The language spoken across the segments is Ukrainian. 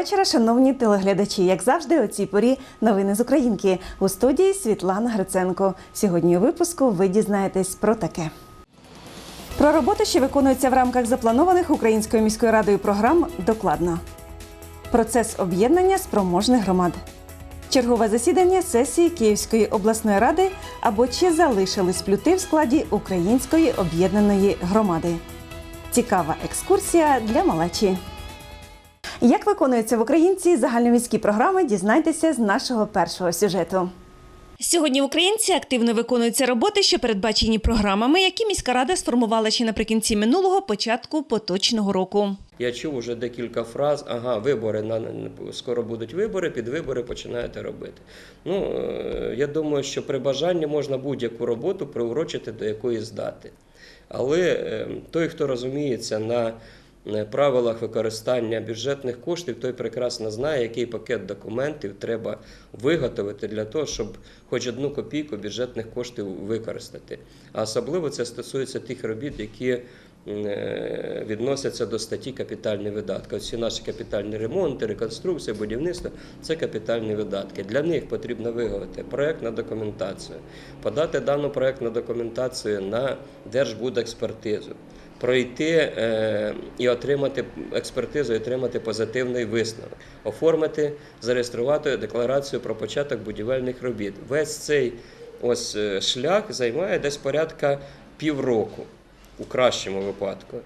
Вечора, шановні телеглядачі. Як завжди, о цій порі новини з Українки у студії Світлана Гриценко. Сьогодні у випуску ви дізнаєтесь про таке. Про роботи, що виконуються в рамках запланованих Українською міською радою програм, докладно. Процес об'єднання спроможних громад. Чергове засідання сесії Київської обласної ради або чи залишились плюти в складі Української об'єднаної громади. Цікава екскурсія для малечі. Як виконуються в Українці загальноміські програми, дізнайтеся з нашого першого сюжету. Сьогодні в Українці активно виконуються роботи, що передбачені програмами, які міська рада сформувала ще наприкінці минулого початку поточного року. Я чув уже декілька фраз. Ага, вибори на скоро будуть вибори, під вибори починаєте робити. Ну е, я думаю, що при бажанні можна будь-яку роботу приурочити до якоїсь дати. Але е, той, хто розуміється на правилах використання бюджетних коштів, той прекрасно знає, який пакет документів треба виготовити для того, щоб хоч одну копійку бюджетних коштів використати. А особливо це стосується тих робіт, які е, відносяться до статті капітальні видатки. Всі наші капітальні ремонти, реконструкція, будівництво це капітальні видатки. Для них потрібно виготовити проектну документацію, подати дану проектну документацію на Держбудекспертизу. Пройти е, і отримати експертизу, і отримати позитивний висновок, оформити, зареєструвати декларацію про початок будівельних робіт. Весь цей ось е, шлях займає десь порядка півроку у кращому випадку.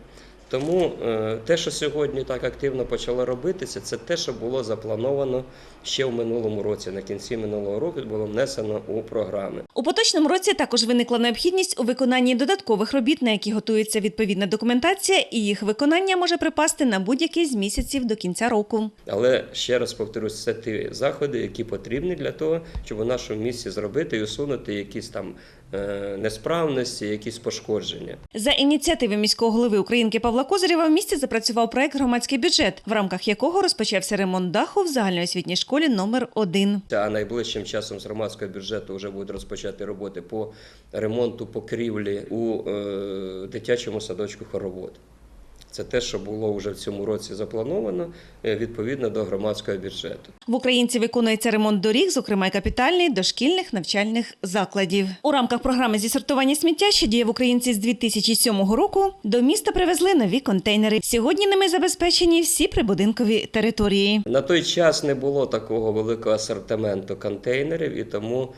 Тому е, те, що сьогодні так активно почало робитися, це те, що було заплановано ще в минулому році. На кінці минулого року було внесено у програми. У поточному році також виникла необхідність у виконанні додаткових робіт, на які готується відповідна документація, і їх виконання може припасти на будь-який з місяців до кінця року. Але ще раз повторюсь, це ті заходи, які потрібні для того, щоб у нашому місті зробити і усунути якісь там несправності, якісь пошкодження. За ініціативи міського голови Українки Павла Козирєва в місті запрацював проект громадський бюджет, в рамках якого розпочався ремонт даху в загальноосвітній школі номер 1 А найближчим часом з громадського бюджету вже будуть розпочати роботи по ремонту покрівлі у е, дитячому садочку хоровод. Це те, що було вже в цьому році заплановано е, відповідно до громадського бюджету. В Українці виконується ремонт доріг, зокрема й капітальний, дошкільних навчальних закладів. У рамках програми зі сортування сміття, що діє в Українці з 2007 року, до міста привезли нові контейнери. Сьогодні ними забезпечені всі прибудинкові території. На той час не було такого великого асортименту контейнерів, і тому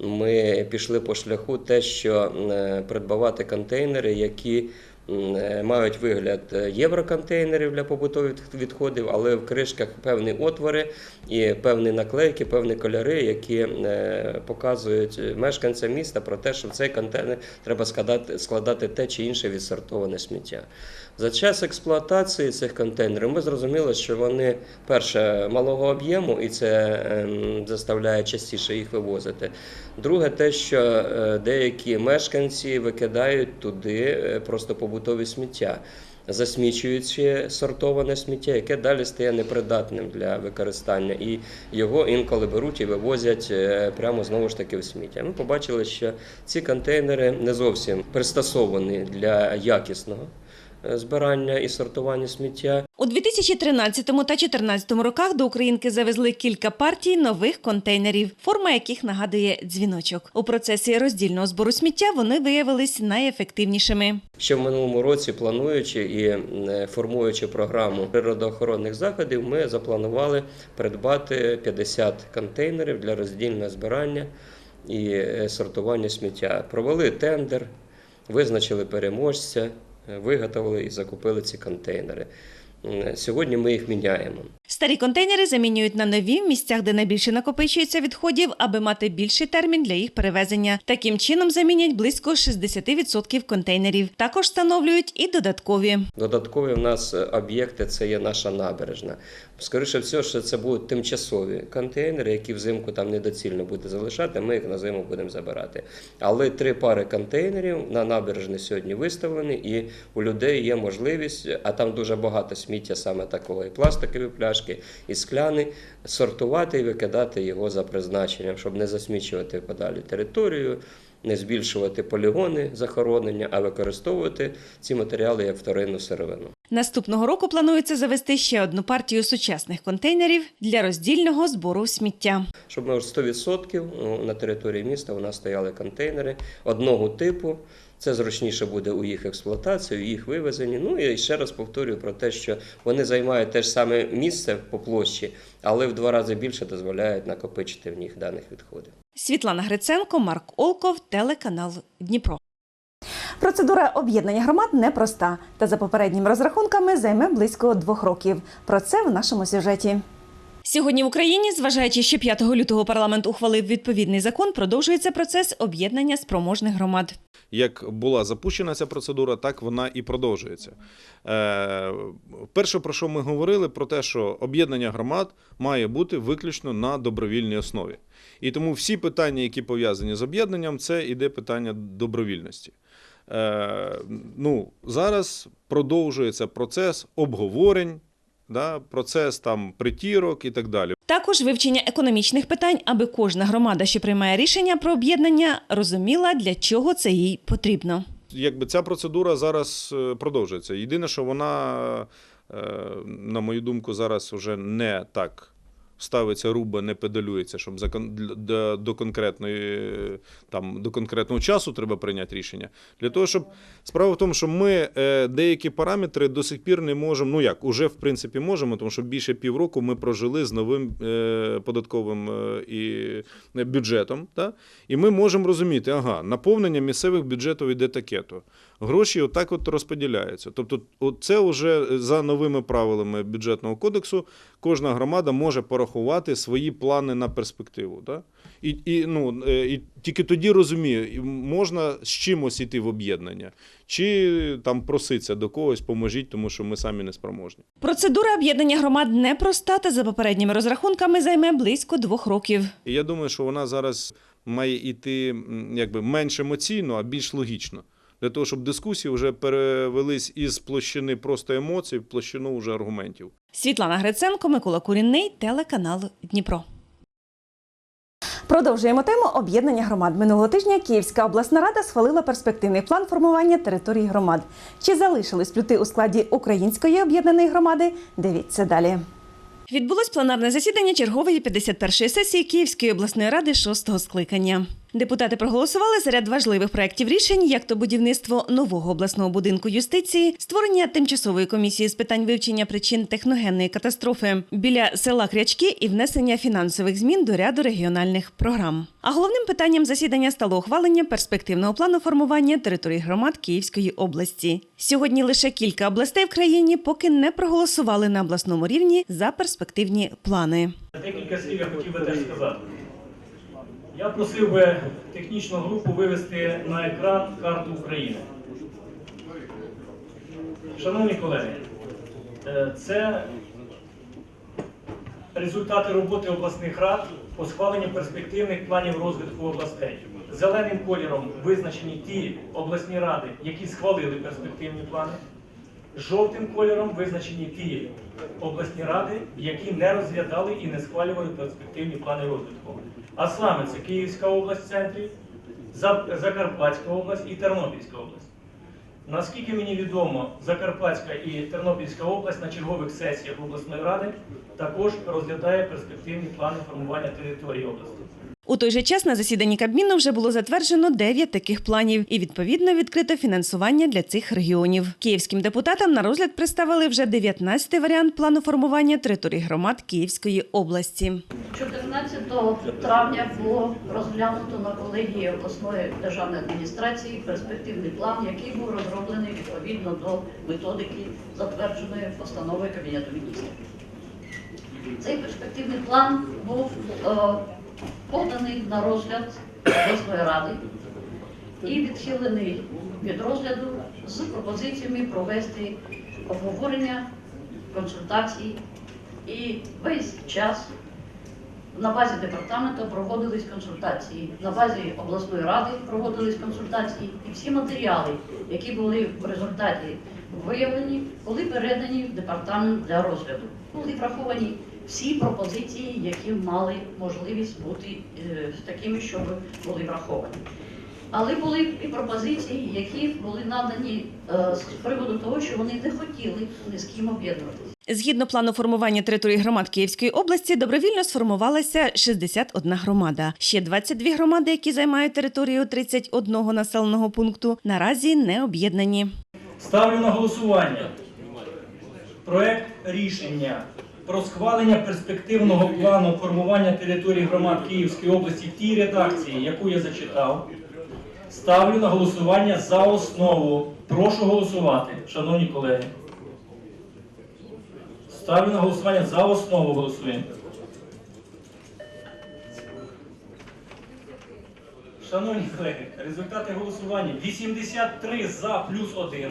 ми пішли по шляху те, що е, придбавати контейнери, які мають вигляд е, євроконтейнерів для побутових відходів, але в кришках певні отвори і певні наклейки, певні кольори, які е, показують мешканцям міста про те, що в цей контейнер треба складати, складати те чи інше відсортоване сміття. За час експлуатації цих контейнерів ми зрозуміли, що вони перше малого об'єму, і це ем, заставляє частіше їх вивозити. Друге, те, що е, деякі мешканці викидають туди е, просто побутові сміття. Засмічуючи сортоване сміття, яке далі стає непридатним для використання, і його інколи беруть і вивозять е, прямо знову ж таки в сміття. Ми побачили, що ці контейнери не зовсім пристосовані для якісного збирання і сортування сміття. У 2013 та 2014 роках до Українки завезли кілька партій нових контейнерів, форма яких нагадує дзвіночок. У процесі роздільного збору сміття вони виявились найефективнішими. Ще в минулому році, плануючи і формуючи програму природоохоронних заходів, ми запланували придбати 50 контейнерів для роздільного збирання і е, сортування сміття. Провели тендер, визначили переможця, е, виготовили і закупили ці контейнери. Сьогодні ми їх міняємо. Старі контейнери замінюють на нові в місцях, де найбільше накопичується відходів, аби мати більший термін для їх перевезення. Таким чином замінять близько 60% контейнерів. Також встановлюють і додаткові. Додаткові в нас е, об'єкти це є наша набережна. Скоріше всього, що це будуть тимчасові контейнери, які взимку там недоцільно буде залишати. Ми їх на зиму будемо забирати. Але три пари контейнерів на набережні сьогодні виставлені, і у людей є можливість, а там дуже багато сміття саме такого, і пластикові пляшки, і скляни, сортувати і викидати його за призначенням, щоб не засмічувати подалі територію. Не збільшувати полігони захоронення, а використовувати ці матеріали як вторинну сировину. Наступного року планується завести ще одну партію сучасних контейнерів для роздільного збору сміття. Щоб ми 100% ну, на території міста у нас стояли контейнери одного типу. Це зручніше буде у їх експлуатації, у їх вивезенні. Ну і ще раз повторюю про те, що вони займають те ж саме місце по площі, але в два рази більше дозволяють накопичити в них даних відходів. Світлана Гриценко, Марк Олков, телеканал Дніпро. Процедура об'єднання громад непроста та за попередніми розрахунками займе близько двох років. Про це в нашому сюжеті. Сьогодні в Україні, зважаючи, що 5 лютого парламент ухвалив відповідний закон, продовжується процес об'єднання спроможних громад. Як була запущена ця процедура, так вона і продовжується. Е, перше, про що ми говорили, про те, що об'єднання громад має бути виключно на добровільній основі. І тому всі питання, які пов'язані з об'єднанням, це іде питання добровільності. Е, ну, зараз продовжується процес обговорень, да, процес там притірок і так далі. Також вивчення економічних питань, аби кожна громада, що приймає рішення про об'єднання, розуміла, для чого це їй потрібно. Якби ця процедура зараз е, продовжується. Єдине, що вона, е, на мою думку, зараз вже не так ставиться руба, не педалюється, щоб за до, до конкретної там до конкретного часу треба прийняти рішення. Для того, щоб справа в тому, що ми е, деякі параметри до сих пір не можемо. Ну як, уже в принципі можемо, тому що більше півроку ми прожили з новим е, податковим е, і бюджетом. Та? І ми можемо розуміти, ага, наповнення місцевих бюджетів іде таке-то. Гроші отак от розподіляються. Тобто, це вже за новими правилами бюджетного кодексу кожна громада може порахувати свої плани на перспективу. Да? І, і, ну, е, і тільки тоді розуміє, і можна з чимось йти в об'єднання, чи там проситься до когось, поможіть, тому що ми самі не спроможні. Процедура об'єднання громад непроста та за попередніми розрахунками займе близько двох років. Я думаю, що вона зараз має йти якби менш емоційно, а більш логічно. Для того, щоб дискусії вже перевелись із площини просто емоцій в площину вже аргументів. Світлана Гриценко, Микола Курінний, телеканал Дніпро. Продовжуємо тему об'єднання громад. Минулого тижня Київська обласна рада схвалила перспективний план формування територій громад. Чи залишились плюти у складі української об'єднаної громади? Дивіться далі. Відбулось пленарне засідання чергової 51-ї сесії Київської обласної ради 6-го скликання. Депутати проголосували ряд важливих проєктів рішень, як то будівництво нового обласного будинку юстиції, створення тимчасової комісії з питань вивчення причин техногенної катастрофи біля села Крячки і внесення фінансових змін до ряду регіональних програм. А головним питанням засідання стало ухвалення перспективного плану формування територій громад Київської області. Сьогодні лише кілька областей в країні поки не проголосували на обласному рівні за перспективні плани. Декілька слів я хотів би теж сказати. Я просив би технічну групу вивести на екран карту України. Шановні колеги, е, це результати роботи обласних рад по схваленню перспективних планів розвитку областей. Зеленим кольором визначені ті обласні ради, які схвалили перспективні плани. Жовтим кольором визначені ті обласні ради, які не розглядали і не схвалювали перспективні плани розвитку. А саме це Київська область в центрі, Закарпатська область і Тернопільська область. Наскільки мені відомо, Закарпатська і Тернопільська область на чергових сесіях обласної ради також розглядає перспективні плани формування території області. У той же час на засіданні Кабміну вже було затверджено 9 таких планів і відповідно відкрито фінансування для цих регіонів. Київським депутатам на розгляд представили вже 19-й варіант плану формування територій громад Київської області. 14 травня було розглянуто на колегії обласної державної адміністрації перспективний план, який був розроблений відповідно до методики, затвердженої постановою Кабінету міністрів. Цей перспективний план був е, поданий на розгляд обласної ради і відхилений від розгляду з пропозиціями провести обговорення, консультації і весь час на базі департаменту проводились консультації, на базі обласної ради проводились консультації, і всі матеріали, які були в результаті виявлені, були передані в департамент для розгляду. Були враховані всі пропозиції, які мали можливість бути е, такими, щоб були враховані. Але були і пропозиції, які були надані е, з приводу того, що вони не хотіли ні з ким об'єднуватися. Згідно плану формування території громад Київської області, добровільно сформувалася 61 громада. Ще 22 громади, які займають територію 31 населеного пункту, наразі не об'єднані. Ставлю на голосування проект рішення про схвалення перспективного плану формування території громад Київської області в тій редакції, яку я зачитав. Ставлю на голосування за основу. Прошу голосувати, шановні колеги. Ставлю на голосування за основу. Голосуємо. Шановні колеги, результати голосування 83 за плюс 1,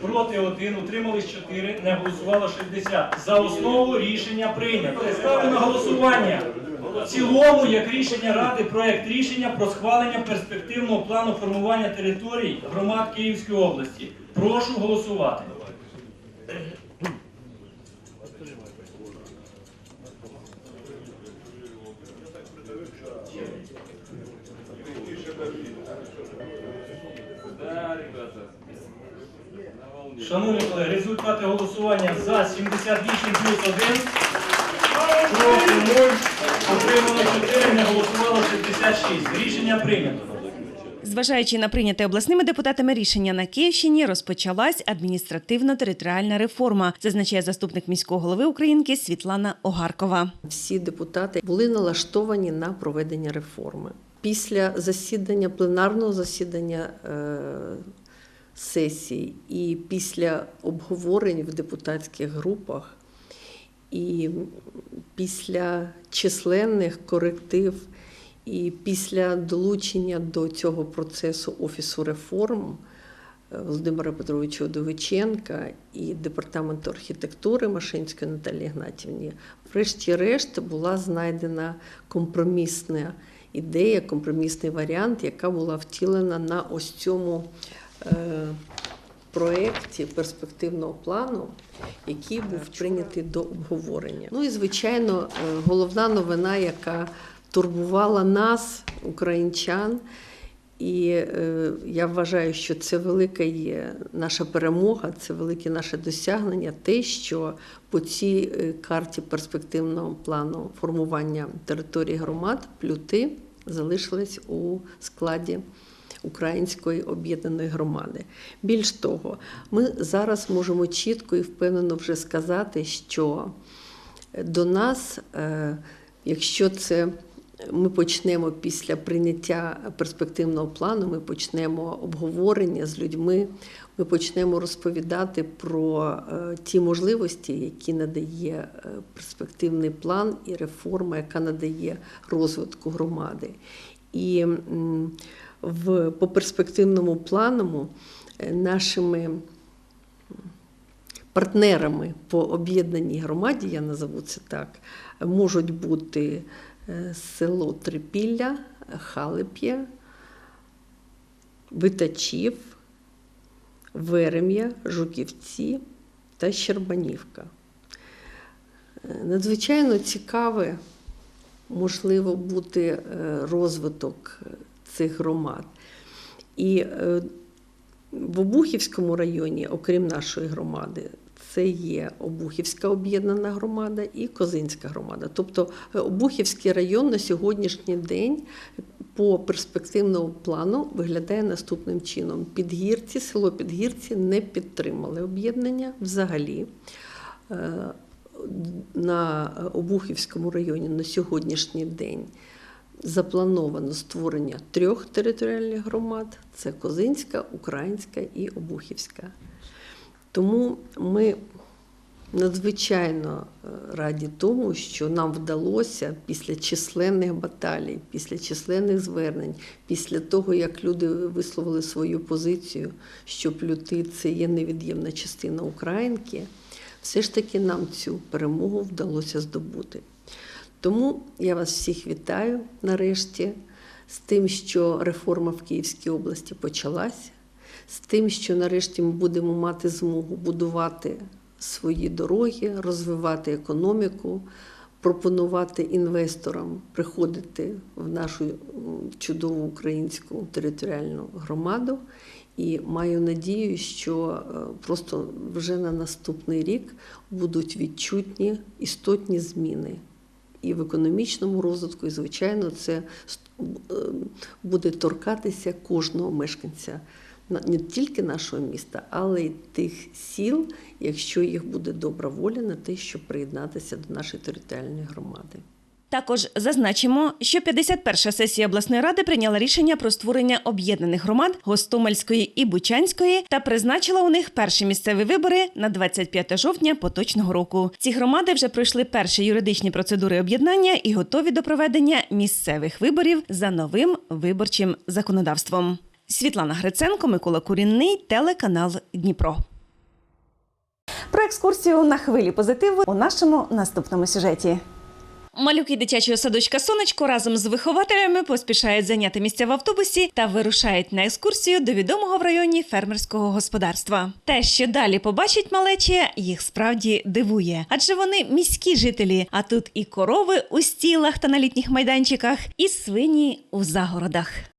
проти 1, утримались 4, не голосувало 60. За основу рішення прийнято. Ставлю на голосування в цілому як рішення Ради проект рішення про схвалення перспективного плану формування територій громад Київської області. Прошу голосувати. Шановні колеги, результати голосування за 78 плюс 1, проти 0, утримали 4, не голосувало 66. Рішення прийнято. Зважаючи на прийняте обласними депутатами рішення на Київщині, розпочалась адміністративно-територіальна реформа, зазначає заступник міського голови Українки Світлана Огаркова. всі депутати були налаштовані на проведення реформи. Після засідання, пленарного засідання сесії і після обговорень в депутатських групах, і після численних коректив, і після долучення до цього процесу Офісу реформ е, Володимира Петровича Удовиченка і департаменту архітектури Машинської Наталії Гнатівні, врешті-решт була знайдена компромісна ідея, компромісний варіант, яка була втілена на ось цьому проєкті перспективного плану, який був прийнятий до обговорення. Ну і звичайно, е, головна новина, яка турбувала нас, українчан. І е, я вважаю, що це велика є наша перемога, це велике наше досягнення, те, що по цій е, карті перспективного плану формування території громад плюти залишились у складі Української об'єднаної громади. Більш того, ми зараз можемо чітко і впевнено вже сказати, що до нас, е, якщо це ми почнемо після прийняття перспективного плану, ми почнемо обговорення з людьми, ми почнемо розповідати про е, ті можливості, які надає е, перспективний план і реформа, яка надає розвитку громади. І в, по перспективному плану е, нашими партнерами по об'єднаній громаді, я назову це так, можуть бути е, село Трипілля, Халип'я, Витачів, Верем'я, Жуківці та Щербанівка. Е, Надзвичайно цікаве можливо бути розвиток цих громад. І е, в Обухівському районі, окрім нашої громади, це є Обухівська об'єднана громада і Козинська громада. Тобто е, Обухівський район на сьогоднішній день по перспективному плану виглядає наступним чином: Підгірці, село Підгірці не підтримали об'єднання взагалі. Е, На Обухівському районі на сьогоднішній день заплановано створення трьох територіальних громад: це Козинська, Українська і Обухівська. Тому ми надзвичайно е, раді тому, що нам вдалося після численних баталій, після численних звернень, після того, як люди висловили свою позицію, що плюти це є невід'ємна частина Українки, все ж таки нам цю перемогу вдалося здобути. Тому я вас всіх вітаю нарешті з тим, що реформа в Київській області почалася, з тим, що нарешті ми будемо мати змогу будувати свої дороги, розвивати економіку, пропонувати інвесторам приходити в нашу чудову українську територіальну громаду. І маю надію, що е, просто вже на наступний рік будуть відчутні істотні зміни і в економічному розвитку, і звичайно, це е, буде торкатися кожного мешканця не тільки нашого міста, але й тих сіл, якщо їх буде добра воля на те, щоб приєднатися до нашої територіальної громади. Також зазначимо, що 51-ша сесія обласної ради прийняла рішення про створення об'єднаних громад Гостомельської і Бучанської та призначила у них перші місцеві вибори на 25 жовтня поточного року. Ці громади вже пройшли перші юридичні процедури об'єднання і готові до проведення місцевих виборів за новим виборчим законодавством. Світлана Гриценко, Микола Курінний, телеканал Дніпро. Про екскурсію на хвилі позитиву у нашому наступному сюжеті. Малюки дитячого садочка Сонечко разом з вихователями поспішають зайняти місця в автобусі та вирушають на екскурсію до відомого в районі фермерського господарства. Те, що далі побачить малечі, їх справді дивує, адже вони міські жителі. А тут і корови у стілах та на літніх майданчиках, і свині у загородах.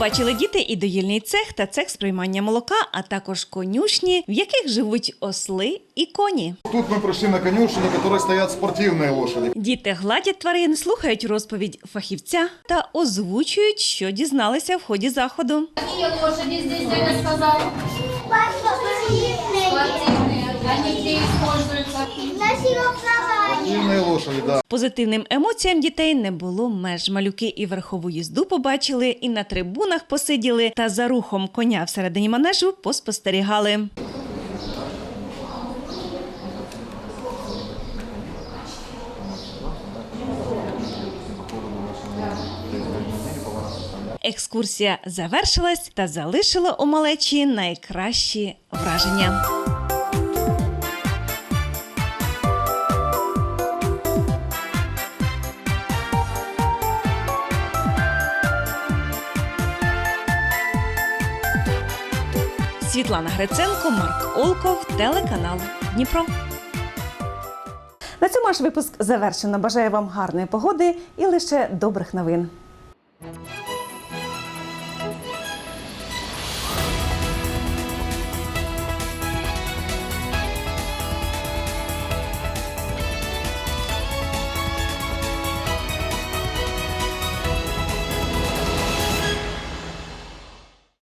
Побачили діти і доїльний цех та цех з приймання молока, а також конюшні, в яких живуть осли і коні. Тут мы пришли на конюшни, на которой стоят спортивные лошади. Діти гладять тварин, слухають розповідь фахівця та озвучують, що дізналися в ході заходу. Какие лошади здесь Дэна сказал? Спортивные. Они где используются? На сіроплаванні. Лошади, да. Позитивним емоціям дітей не було меж. Малюки і верхову їзду побачили, і на трибунах посиділи, та за рухом коня всередині манежу поспостерігали. Екскурсія завершилась та залишила у малечі найкращі враження. Світлана Гриценко, Марк Олков, телеканал Дніпро. На цьому наш випуск завершено. Бажаю вам гарної погоди і лише добрих новин.